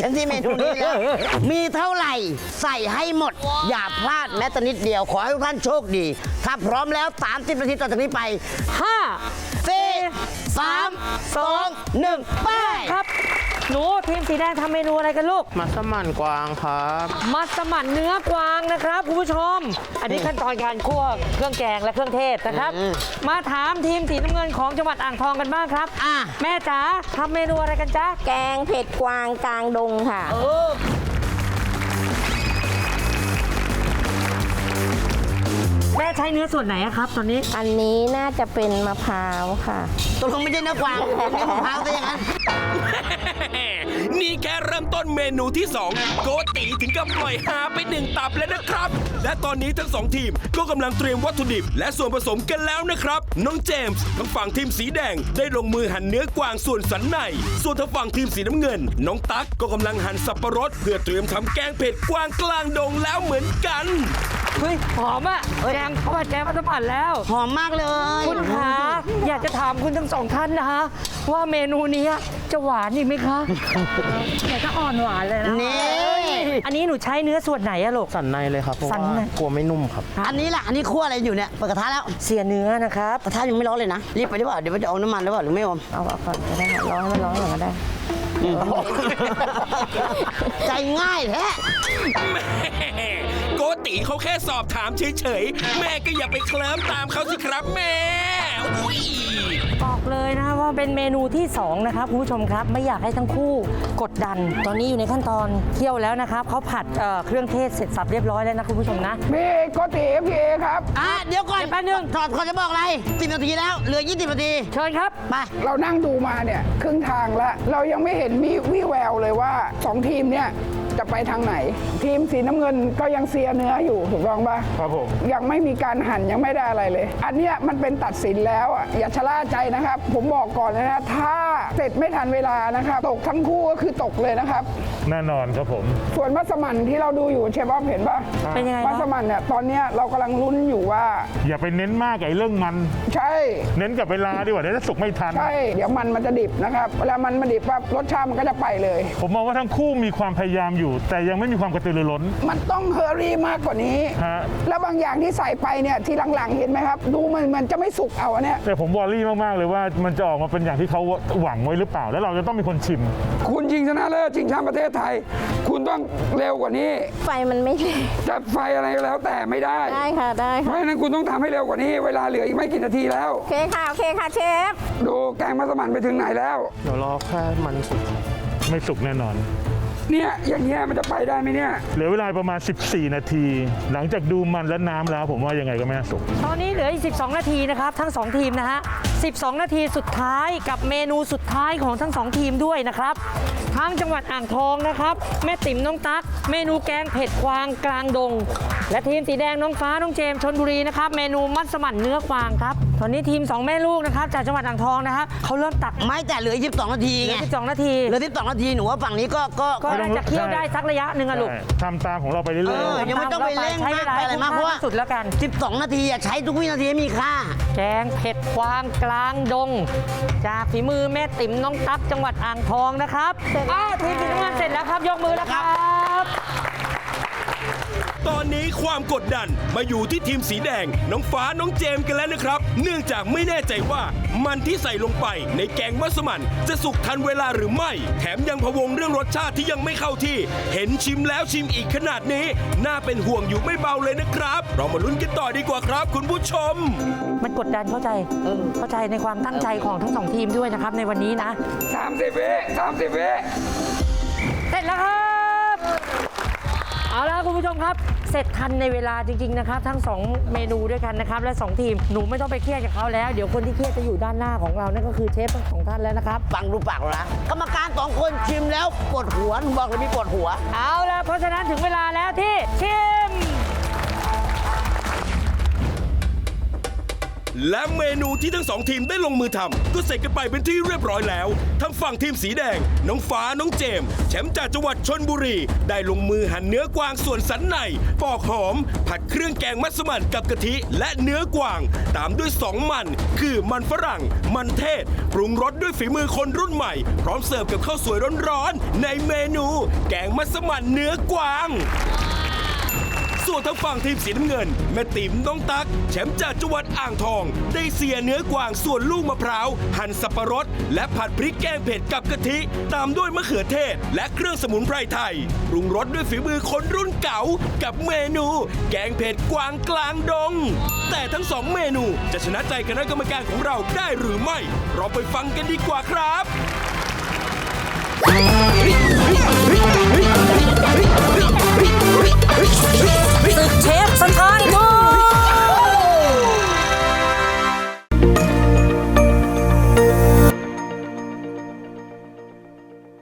กันที่เมนูนี้แล้วมีเท่าไหร่ใส่ให้หมด อย่าพลาดแม้แต่นิดเดียว ขอให้ทุกท่านโชคดี ถ้าพร้อมแล้ว 30นาทีต่อจากนี้ไปห้า4 3 2 1 ไปครับ หนูทีมสีแดงทำเมนูอะไรกันลูก มัสมั่นกวางครับมัสมั่นเนื้อกวางนะครับคุณผู้ชม อันนี้ขั้นตอนการคั่วเครื่องแกงและเครื่องเทศนะครับ มาถามทีมสีน้ำเงินของจังหวัดอ่างทองกันบ้างครับ อะ แม่จ๋าทำเมนูอะไรกันจ๊ะ แกงเผ็ดกวางกลางดงค่ะแม่ ใช้เนื้อส่วนไหนอะครับ ตอนนี้อันนี้น่าจะเป็นมะพร้าวค่ะ ตกลงไม่ใช่เนื้อกวางเป็นเนื้อมะพร้าวซะอย่างนั้น นี่แค่เริ่มต้นเมนูที่ 2 โกตีถึงกับปล่อยหาไปหนึ่งตับแล้วนะครับ และตอนนี้ทั้งสองทีมก็กำลังเตรียมวัตถุดิบ และส่วนผสมกันแล้วนะครับ น้องเจมส์ทางฝั่งทีมสีแดงได้ลงมือหั่นเนื้อกวางส่วนสันใน ส่วนทางฝั่งทีมสีน้ำเงิน น้องตั๊กก็กำลังหั่นสับปะรด เพื่อเตรียมทำแกงเผ็ดกวางกลางดงแล้วเหมือนกัน เฮ้ยหอมอะแกงข้าวผัดแกงมัสมั่นแล้ว หอมมากเลยคุณคะอยากจะถามคุณทั้งสองท่านนะคะว่าเมนูนี้จะหวานอีกไหมคะอยากจะอ่อนหวานเลยนะนี่อันนี้หนูใช้เนื้อส่วนไหนอะลูก สันในเลยครับเพราะสันว่าในกลัวไม่นุ่มครับ อันนี้ล่ะอันนี้คั่วอะไรอยู่เนี่ยเปิดกระทะแล้วเสียเนื้อนะครับ กระทะยังไม่ร้อนเลยนะรีบไปดีกว่าเดี๋ยวมันจะเอาน้ำมันหรือเปล่าหรือไม่อมเอาก่อนก็ได้ค่ะร้องให้มันร้องก่อนก็ได้ ใจง่ายแท้แม่โกติเขาแค่สอบถามเฉยๆ แม่ก็อย่าไปเคลิ้มตามเขาสิครับแม่ อุ๊ยบอกเลยนะว่าเป็นเมนูที่ 2 นะครับคุณผู้ชมครับ ไม่อยากให้ทั้งคู่กดดัน ตอนนี้อยู่ในขั้นตอนเคี่ยวแล้วนะครับเขาผัดเอ่อเครื่องเทศเสร็จสับเรียบร้อยแล้วนะคุณผู้ชมนะ พี่โกติพี่เอครับ อะเดี๋ยวก่อนเดี๋ยวแป๊บนึง ถอดก่อนจะบอกอะไรสิบนาทีแล้วเหลือ20นาทีเชิญครับ ไป เรานั่งดูมาเนี่ยครึ่งทางแล้ว เรายังไม่เห็นมีวี่แววเลยว่าสองทีมเนี่ยจะไปทางไหน ทีมสีน้ำเงินก็ยังเสียเนื้ออยู่ถูกต้องปะครับผม ยังไม่มีการหั่นยังไม่ได้อะไรเลย อันเนี้ยมันเป็นตัดสินแล้วอะอย่าชะล่าใจนะครับ ผมบอกก่อนเลยนะถ้าเสร็จไม่ทันเวลานะครับตกทั้งคู่ก็คือตกเลยนะครับ แน่นอนครับผม ส่วนมัสมั่นที่เราดูอยู่เชฟบอมเห็นปะเป็นยังไงมัสครับมั่นเนี่ยตอนเนี้ยเรากำลังลุ้นอยู่ว่า อย่าไปเน้นมากกับไอ้เรื่องมัน ใช่ เน้นกับเวลาดีกว่าเดี๋ยวจะสุกไม่ทัน ใช่ เดี๋ยวมันมันจะดิบนะครับเวลามันมันดิบปั๊บรสชาติมันก็จะไปเลย ผมมองว่าทั้งคู่มีความพยายามอยู่ แต่ยังไม่มีความกระตือรือร้น มันต้องเฮอรี่มากกว่านี้ ฮะ แล้วบางอย่างที่ใส่ไปเนี่ยที่หลังๆเห็นไหมครับ ดูมันมันจะไม่สุกเอาอันเนี้ยแต่ผมวอรี่มาก ๆ เลยว่ามันจะออกมาเป็นอย่างที่เขาหวังไว้หรือเปล่า แล้วเราจะต้องเป็นคนชิม คุณชิงชนะเลิศชิงแชมป์ประเทศไทย คุณต้องเร็วกว่านี้ไฟมันไม่แรงจะไฟอะไรก็แล้วแต่ไม่ได้ได้ค่ะได้เพค่ะราะฉะนั้นคุณต้องทำให้เร็วกว่านี้ เวลาเหลืออีกไม่กี่นาทีแล้ว โอเคค่ะโอเคค่ะเชฟ ดูแกงมัสมั่นไปถึงไหนแล้ว เดี๋ยวรอแค่มันสุกไม่สุกแน่นอน เนี่ยอย่างเงี้ยมันจะไปได้ไหมเนี่ย เหลือเวลาประมาณ 14 นาที หลังจากดูมันและน้ำแล้ว ผมว่ายังไงก็ไม่น่าสุกตอนนี้เหลืออีก 12 นาทีนะครับ ทั้ง 2 ทีมนะฮะ 12 นาทีสุดท้ายกับเมนูสุดท้ายของทั้ง 2 ทีมด้วยนะครับทางจังหวัดอ่างทองนะครับ แม่ติ๋มน้องตั๊กเมนูแกงเผ็ดกวางกลางดง และทีมสีแดงน้องฟ้าน้องเจมส์ชนบุรีนะครับเมนูมัสมั่นเนื้อกวางครับตอนนี้ทีม2แม่ลูกนะครับจากจังหวัดอ่างทองนะครับเขาเริ่มตักไม่แต่เหลือ22นาทีเหลืไงอ12นาทีเหลือ12นาทีหนูว่าฝั่งนี้ก็ก็ก็ก็น่าจะเคี่ยวได้สักระยะหนึ่งอะลูกใช่ทำตามของเราไปเรื่เออยอยังไม่ต้องไปเร่งใช้มาเวกลาไปอะไรมากเพราะว่าที่สุดแล้วกัน 12 นาทีอะใช้ทุกวินาทีให้มีค่า แกงเผ็ดกวางกลางดง จากฝีมือแม่ติ๋มน้องตั๊กจังหวัดอ่างทองนะครับอ้าวทีมสีน้ำเงินเสร็จแล้วครับ ยกมือแล้วครับ ตอนนี้ความกดดันมาอยู่ที่ทีมสีแดง น้องฟ้าน้องเจมส์กันแล้วนะครับ เนื่องจากไม่แน่ใจว่ามันที่ใส่ลงไปในแกงมัสมั่นจะสุกทันเวลาหรือไม่ แถมยังพะวงเรื่องรสชาติที่ยังไม่เข้าที่ เห็นชิมแล้วชิมอีกขนาดนี้ น่าเป็นห่วงอยู่ไม่เบาเลยนะครับ เรามาลุ้นกันต่อดีกว่าครับ คุณผู้ชม มันกดดันเข้าใจเข้าใจในความตั้งใจของทั้งสองทีมด้วยนะครับในวันนี้นะ30วิ30วิเสร็ ผู้ชมครับ เสร็จทันในเวลาจริง ๆ นะครับ ทั้ง 2 เมนูด้วยกันนะครับ และ 2 ทีม หนูไม่ต้องไปเครียดกับเขาแล้ว เดี๋ยวคนที่เครียดจะอยู่ด้านหน้าของเรา นั่นก็คือเชฟทั้งสองท่านแล้วนะครับ ฟังดูปากเรานะกรรมการสองคนชิมแล้วปวดหัวหนูบอกเลยมีปวดหัว เอาละเพราะฉะนั้นถึงเวลาแล้วที่ชิม และเมนูที่ทั้งสองทีมได้ลงมือทำก็เสร็จกันไปเป็นที่เรียบร้อยแล้วทางฝั่งทีมสีแดง น้องฟ้าน้องเจมแชมป์จากจังหวัดชนบุรี ได้ลงมือหั่นเนื้อกวางส่วนสันใน ปอกหอม ผัดเครื่องแกงมัสมั่นกับกะทิ และเนื้อกวาง ตามด้วยสองมัน คือมันฝรั่ง มันเทศ ปรุงรสด้วยฝีมือคนรุ่นใหม่ พร้อมเสิร์ฟกับข้าวสวยร้อนๆในเมนู แกงมัสมั่นเนื้อกวาง ส่วนทางฝั่งทีมสีน้ำเงิน แม่ติ๋มน้องตักแชมป์จากจังหวัดอ่างทอง ได้เสียเนื้อกวางส่วนลูกมะพร้าวหั่นสับปะรด และผัดพริกแกงเผ็ดกับกะทิ ตามด้วยมะเขือเทศ และเครื่องสมุนไพรไทยปรุงรสด้วยฝีมือคนรุ่นเก่า กับเมนู แกงเผ็ดกวางกลางดง แต่ทั้งสองเมนูจะชนะใจคณะกรรมการของเราได้หรือไม่ เราไปฟังกันดีกว่าครับ